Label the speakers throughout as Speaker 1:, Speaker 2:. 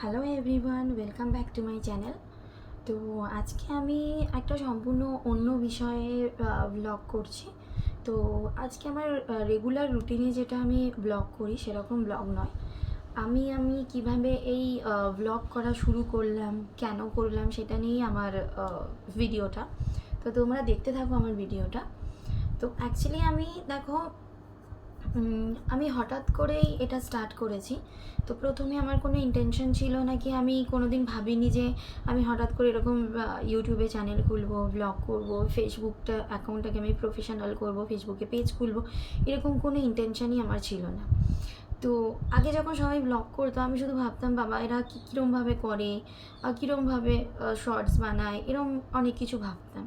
Speaker 1: Hello everyone welcome back to my channel তো আজকে আমি একটা সম্পূর্ণ অন্য বিষয়ে ব্লগ করছি। তো আজকে আমার রেগুলার রুটিনে যেটা আমি ব্লগ করি সেরকম ব্লগ নয়। আমি আমি কীভাবে এই ব্লগ করা শুরু করলাম, কেন করলাম সেটা নিয়েই আমার ভিডিওটা তো তোমরা দেখতে থাকো আমার ভিডিওটা তো অ্যাকচুয়ালি আমি, দেখো আমি হঠাৎ করেই এটা স্টার্ট করেছি। তো প্রথমে আমার কোনো ইন্টেনশন ছিল না কি আমি কোনোদিন ভাবিনি যে আমি হঠাৎ করে এরকম ইউটিউবে চ্যানেল খুলবো ব্লগ করব ফেসবুকটা অ্যাকাউন্টটাকে আমি প্রফেশনাল করব ফেসবুকে পেজ খুলবো, এরকম কোনো ইন্টেনশনই আমার ছিল না। তো আগে যখন সবাই ব্লগ করতো, আমি শুধু ভাবতাম, বাবা, এরা কীরমভাবে করে? কীরমভাবে শর্টস বানায়? এরম অনেক কিছু ভাবতাম।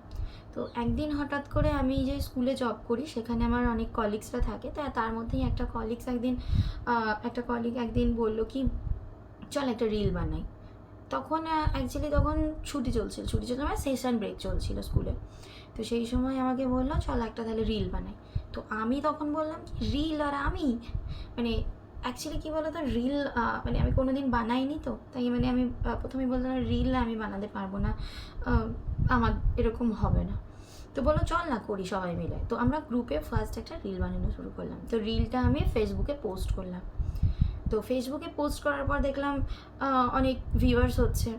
Speaker 1: তো একদিন হঠাৎ করে আমি যে স্কুলে জব করি, সেখানে আমার অনেক কলিগসরা থাকে, তা তার মধ্যেই একটা কলিগস একদিন একটা কলিগ একদিন বলল কি, চল একটা রিল বানাই। তখন অ্যাকচুয়ালি তখন ছুটি চলছিল ছুটি চলছিল মানে সেশন ব্রেক চলছিল স্কুলে তো সেই সময় আমাকে বলল, চল একটা তাহলে রিল বানাই। তো আমি তখন বললাম রিল আর আমি? মানে অ্যাকচুয়ালি কী বলো তো রিল মানে আমি কোনো দিন বানাইনি তো, তাই মানে আমি প্রথমে বললাম রিল আমি বানাতে পারব না আমার এরকম হবে না। তো বলো চল না করি সবাই মিলে। তো আমরা গ্রুপে ফার্স্ট একটা রিল বানানো শুরু করলাম। তো রিলটা আমি ফেসবুকে পোস্ট করলাম। তো ফেসবুকে পোস্ট করার পর দেখলাম অনেক ভিউয়ার্স হচ্ছে।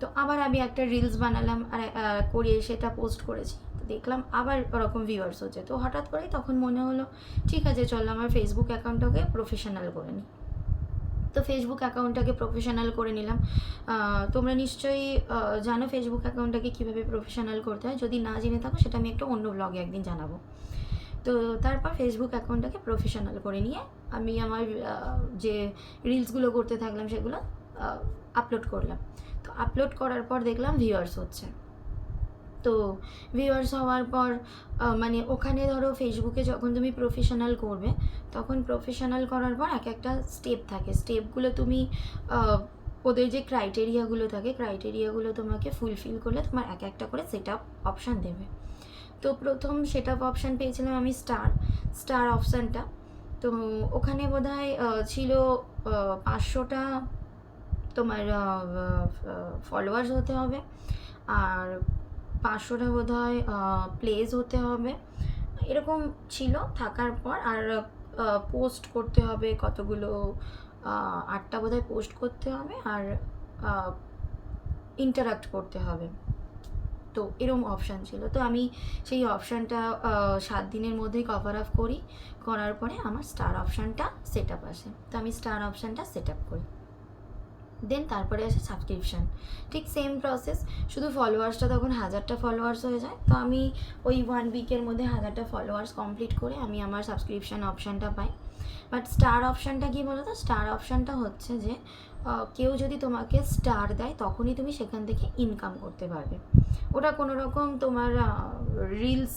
Speaker 1: তো আবার আমি একটা রিলস বানালাম আর আহ, করে সেটা পোস্ট করেছি। তো দেখলাম আবার ওরকম ভিউয়ার্স হচ্ছে। তো হঠাৎ করেই তখন মনে হলো ঠিক আছে চলো আমার ফেসবুক অ্যাকাউন্টটাকে প্রফেশনাল করে নিই তো ফেসবুক অ্যাকাউন্টটাকে প্রফেশনাল করে নিলাম। তোমরা নিশ্চয়ই জানো ফেসবুক অ্যাকাউন্টটাকে কীভাবে প্রফেশনাল করতে হয়। যদি না জেনে থাকো সেটা আমি একটা অন্য ব্লগে একদিন জানাব। তো তারপর ফেসবুক অ্যাকাউন্টটাকে প্রফেশনাল করে নিয়ে আমি আমার যে রিলসগুলো করতে থাকলাম সেগুলো আপলোড করলাম। তো আপলোড করার পর দেখলাম ভিউয়ার্স হচ্ছে। তো ভিউয়ার্স হওয়ার পর মানে ওখানে ধরো ফেসবুকে যখন তুমি প্রফেশনাল করবে, তখন প্রফেশনাল করার পর এক একটা স্টেপ থাকে। স্টেপগুলো তুমি ওদের যে ক্রাইটেরিয়াগুলো থাকে ক্রাইটেরিয়াগুলো তোমাকে ফুলফিল করলে তোমার এক একটা করে সেট আপ অপশান দেবে। তো প্রথম সেট আপ অপশান পেয়েছিলাম আমি স্টার স্টার অপশানটা তো ওখানে বোধ ছিল পাঁচশোটা তোমার ফলোয়ার্স হতে হবে। আর পাঁচশোটা বোধ হয় প্লেস হতে হবে। এরকম ছিল থাকার পর। আর পোস্ট করতে হবে কতগুলো আটটা বোধ হয় পোস্ট করতে হবে। আর ইন্টারাক্ট করতে হবে। তো এরম অপশান ছিল। তো আমি সেই অপশানটা সাত দিনের মধ্যেই কভার আপ করি। করার পরে আমার স্টার অপশানটা সেট আপ আসে। তো আমি স্টার অপশানটা সেট আপ করি। দেন তারপরে আসে সাবস্ক্রিপশান ঠিক সেম প্রসেস শুধু ফলোয়ার্সটা তখন হাজারটা ফলোয়ার্স হয়ে যায়। তো আমি ওই ওয়ান উইকের মধ্যে হাজারটা ফলোয়ার্স কমপ্লিট করে আমি আমার সাবস্ক্রিপশান অপশানটা পাই। বাট স্টার অপশানটা কী বলো তো স্টার অপশানটা হচ্ছে যে কেউ যদি তোমাকে স্টার দেয়, তখনই তুমি সেখান থেকে ইনকাম করতে পারবে। ওটা কোনো রকম তোমার রিলস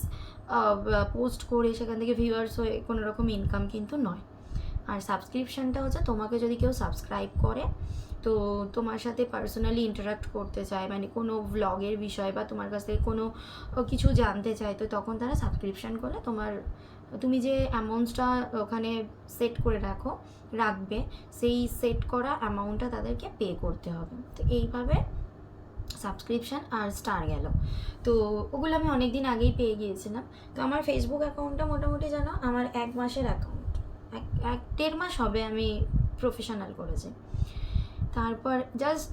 Speaker 1: পোস্ট করে সেখান থেকে ভিউয়ার্স হয়ে কোনো রকম ইনকাম কিন্তু নয়। আর সাবস্ক্রিপশানটা হচ্ছে তোমাকে যদি কেউ সাবস্ক্রাইব করে, তো তোমার সাথে পার্সোনালি ইন্টারাক্ট করতে চায় মানে কোনো ভ্লগের বিষয় বা তোমার কাছ থেকে কোনো কিছু জানতে চায়, তো তখন তারা সাবস্ক্রিপশান করলে তোমার, তুমি যে অ্যামাউন্টসটা ওখানে সেট করে রাখো, রাখবে, সেই সেট করা অ্যামাউন্টটা তাদেরকে পে করতে হবে। তো এইভাবে সাবস্ক্রিপশান আর স্টার গেল। তো ওগুলো আমি অনেক দিন আগেই পেয়ে গিয়েছিলাম। তো আমার ফেসবুক অ্যাকাউন্টটা মোটামুটি যেন আমার এক মাসের অ্যাকাউন্ট এক এক দেড় মাস হবে আমি প্রফেশনাল করেছি। তারপর জাস্ট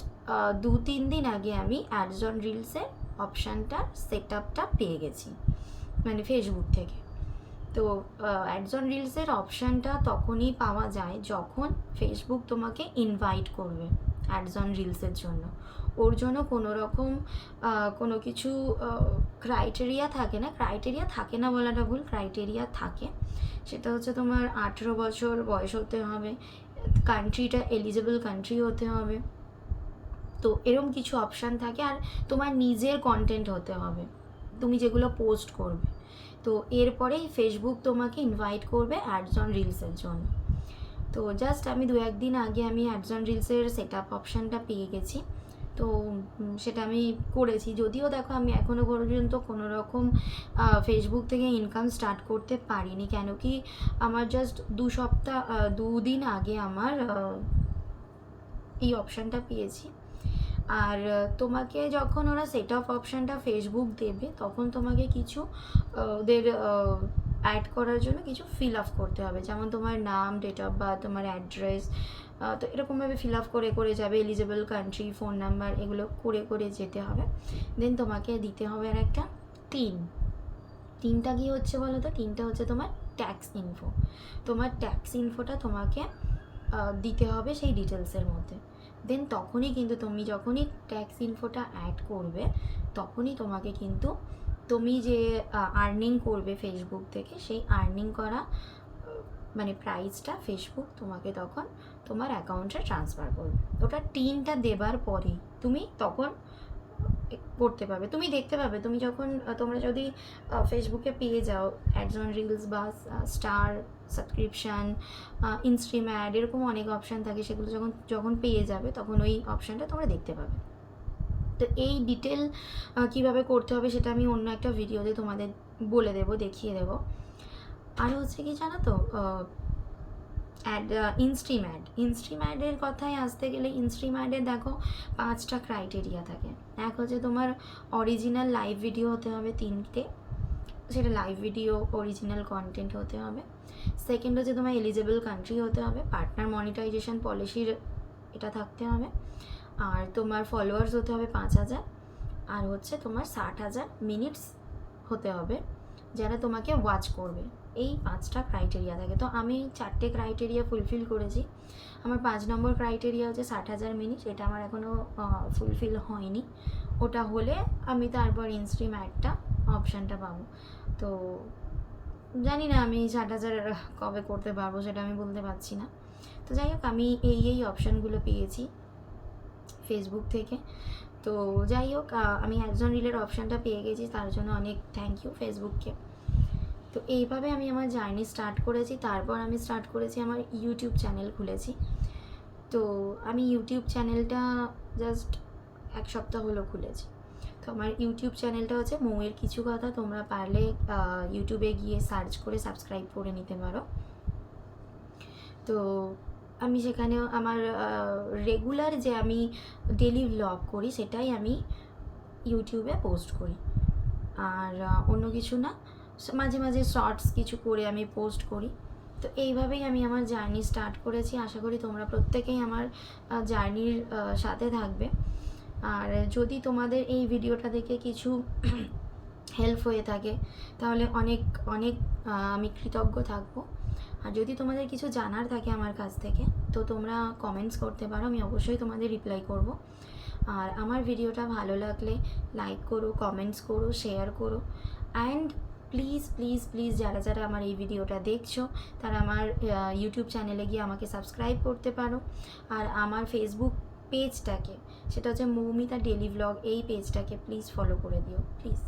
Speaker 1: দু, তিন দিন আগে আমি অ্যাডজন রিলসের অপশানটা সেট আপটা পেয়ে গেছি মানে ফেসবুক থেকে। তো অ্যাডজন রিলসের অপশানটা তখনই পাওয়া যায় যখন ফেসবুক তোমাকে ইনভাইট করবে। অ্যাডস অন রিলসের জন্য। ওর জন্য কোনো রকম কোনো কিছু ক্রাইটেরিয়া থাকে না। ক্রাইটেরিয়া থাকে না বলাটা ভুল ক্রাইটেরিয়া থাকে। সেটা হচ্ছে তোমার আঠেরো বছর বয়স হতে হবে কান্ট্রিটা এলিজেবল কান্ট্রি হতে হবে। তো এরম কিছু অপশান থাকে আর তোমার নিজের কন্টেন্ট হতে হবে। তুমি যেগুলো পোস্ট করবে। তো এরপরেই ফেসবুক তোমাকে ইনভাইট করবে অ্যাডস অন রিলসের জন্য। তো জাস্ট আমি দু একদিন আগে আমি অ্যাডস অন রিলসের সেট আপ অপশানটা পেয়ে গেছি। তো সেটা আমি করেছি। যদিও দেখো, আমি এখনও পর্যন্ত কোনো রকম ফেসবুক থেকে ইনকাম স্টার্ট করতে পারিনি। কেন কি আমার জাস্ট দু সপ্তাহ দুদিন আগে আমার এই অপশানটা পেয়েছি। আর তোমাকে যখন ওরা সেট অপশানটা ফেসবুক দেবে, তখন তোমাকে কিছু ওদের অ্যাড করার জন্য কিছু ফিল আপ করতে হবে। যেমন তোমার নাম ডেট অফ বার্থ তোমার অ্যাড্রেস তো এরকমভাবে ফিল আপ করে করে যাবে এলিজেবল কান্ট্রি ফোন নাম্বার এগুলো করে করে যেতে হবে। দেন তোমাকে দিতে হবে আর একটা তিন। তিনটা কি হচ্ছে বলো তো? তিনটা হচ্ছে তোমার ট্যাক্স ইনফো তোমার ট্যাক্স ইনফোটা তোমাকে দিতে হবে সেই ডিটেলসের মধ্যে। দেন তখনই কিন্তু তুমি যখনই ট্যাক্স ইনফোটা অ্যাড করবে, তখনই তোমাকে কিন্তু তুমি যে আর্নিং করবে ফেসবুক থেকে, সেই আর্নিং করা মানে প্রাইসটা ফেসবুক তোমাকে তখন তোমার অ্যাকাউন্টে ট্রান্সফার করবে। ওটা টিনটা দেবার পরেই তুমি তখন করতে পারবে। তুমি দেখতে পাবে, তুমি যখন তোমরা যদি ফেসবুকে পেয়ে যাও অ্যাডস অন রিলস বা স্টার সাবস্ক্রিপশান ইনস্ট্রিম অ্যাড এরকম অনেক অপশান থাকে, সেগুলো যখন যখন পেয়ে যাবে, তখন ওই অপশানটা তোমরা দেখতে পাবে। তো এই ডিটেল কীভাবে করতে হবে সেটা আমি অন্য একটা ভিডিওতে তোমাদের বলে দেবো, দেখিয়ে দেবো। আর হচ্ছে কি জানো তো অ্যাড ইনস্ট্রিম অ্যাড ইনস্ট্রিম অ্যাডের কথায় আসতে গেলে ইনস্ট্রিম অ্যাডে দেখো পাঁচটা ক্রাইটেরিয়া থাকে। এক হচ্ছে তোমার অরিজিনাল লাইভ ভিডিও হতে হবে তিনটে, সেটা লাইভ ভিডিও অরিজিনাল কন্টেন্ট হতে হবে। সেকেন্ড হচ্ছে তোমার এলিজেবল কান্ট্রি হতে হবে পার্টনার মনিটাইজেশন পলিসির এটা থাকতে হবে। আর তোমার ফলোয়ার্স হতে হবে পাঁচ হাজার, আর হচ্ছে তোমার ষাট হাজার মিনিটস হতে হবে যারা তোমাকে ওয়াচ করবে। এই পাঁচটা ক্রাইটেরিয়া থাকে। তো আমি চারটে ক্রাইটেরিয়া ফুলফিল করেছি। আমার পাঁচ নম্বর ক্রাইটেরিয়া হচ্ছে ষাট হাজার মিনিট এটা আমার এখনও ফুলফিল হয়নি। ওটা হলে আমি তারপর ইনস্ট্রিম অ্যাডটা অপশানটা পাবো। তো জানি না আমি ষাট হাজার কবে করতে পারব, সেটা আমি বলতে পারছি না। তো যাই হোক, আমি এই এই অপশানগুলো পেয়েছি। ফেসবুক থেকে। তো যাই হোক আমি একজন রিলের অপশানটা পেয়ে গেছি, তার জন্য অনেক থ্যাংক ইউ ফেসবুককে তো এইভাবে আমি আমার জার্নি স্টার্ট করেছি, তারপর আমি স্টার্ট করেছি আমার ইউটিউব চ্যানেল খুলেছি। তো আমি ইউটিউব চ্যানেলটা জাস্ট এক সপ্তাহ হলো খুলেছি। তো আমার ইউটিউব চ্যানেলটা হচ্ছে মৌয়ের কিছু কথা, তোমরা পারলে ইউটিউবে গিয়ে সার্চ করে সাবস্ক্রাইব করে নিতে পারো। তো আমি সেখানেও আমার রেগুলার যে আমি ডেলি ভ্লগ করি সেটাই আমি ইউটিউবে পোস্ট করি। আর অন্য কিছু না। মাঝে মাঝে শর্টস কিছু করে আমি পোস্ট করি। তো এইভাবেই আমি আমার জার্নি স্টার্ট করেছি। আশা করি তোমরা প্রত্যেকেই আমার জার্নির সাথে থাকবে। আর যদি তোমাদের এই ভিডিওটা দেখে কিছু হেল্প হয়ে থাকে, তাহলে অনেক অনেক আমি কৃতজ্ঞ থাকব। আর যদি তোমাদের কিছু জানার থাকে আমার কাছ থেকে, তো তোমরা কমেন্টস করতে পারো, আমি অবশ্যই তোমাদের রিপ্লাই করব। আর আমার ভিডিওটা ভালো লাগলে লাইক করো কমেন্টস করো শেয়ার করো। অ্যান্ড প্লিজ প্লিজ প্লিজ যারা যারা আমার এই ভিডিওটা দেখছ, তারা আমার ইউটিউব চ্যানেলে গিয়ে আমাকে সাবস্ক্রাইব করতে পারো। আর আমার ফেসবুক পেজটাকে সেটা হচ্ছে মৌমিতা ডেলি ভ্লগ এই পেজটাকে প্লিজ ফলো করে দিও প্লিজ